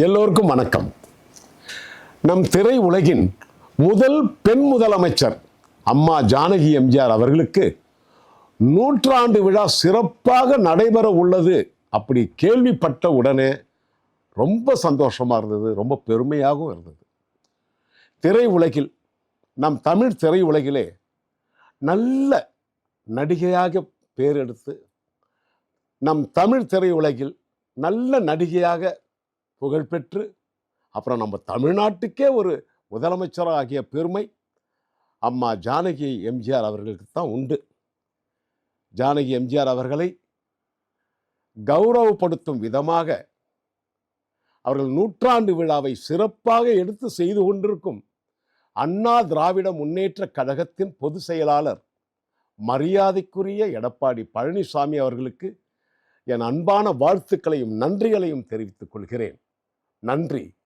எல்லோருக்கும் வணக்கம். நம் திரை உலகின் முதல் பெண் முதலமைச்சர் அம்மா ஜானகி எம்ஜிஆர் அவர்களுக்கு நூற்றாண்டு விழா சிறப்பாக நடைபெற உள்ளது அப்படி கேள்விப்பட்ட உடனே ரொம்ப சந்தோஷமாக இருந்தது ரொம்ப பெருமையாகவும் இருந்தது. திரை உலகில் நம் தமிழ் திரை உலகிலே நல்ல நடிகையாக பேர் எடுத்து நம் தமிழ் திரையுலகில் நல்ல நடிகையாக புகழ்பெற்று அப்புறம் நம்ம தமிழ்நாட்டுக்கே ஒரு முதலமைச்சராக ஆகிய பெருமை அம்மா ஜானகி எம்ஜிஆர் அவர்களுக்கு தான் உண்டு. ஜானகி எம்ஜிஆர் அவர்களை கௌரவப்படுத்தும் விதமாக அவர்கள் நூற்றாண்டு விழாவை சிறப்பாக எடுத்து செய்து கொண்டிருக்கும் அண்ணா திராவிட முன்னேற்ற கழகத்தின் பொதுச் செயலாளர் மரியாதைக்குரிய எடப்பாடி பழனிசாமி அவர்களுக்கு என் அன்பான வாழ்த்துக்களையும் நன்றிகளையும் தெரிவித்துக் கொள்கிறேன். நன்றி.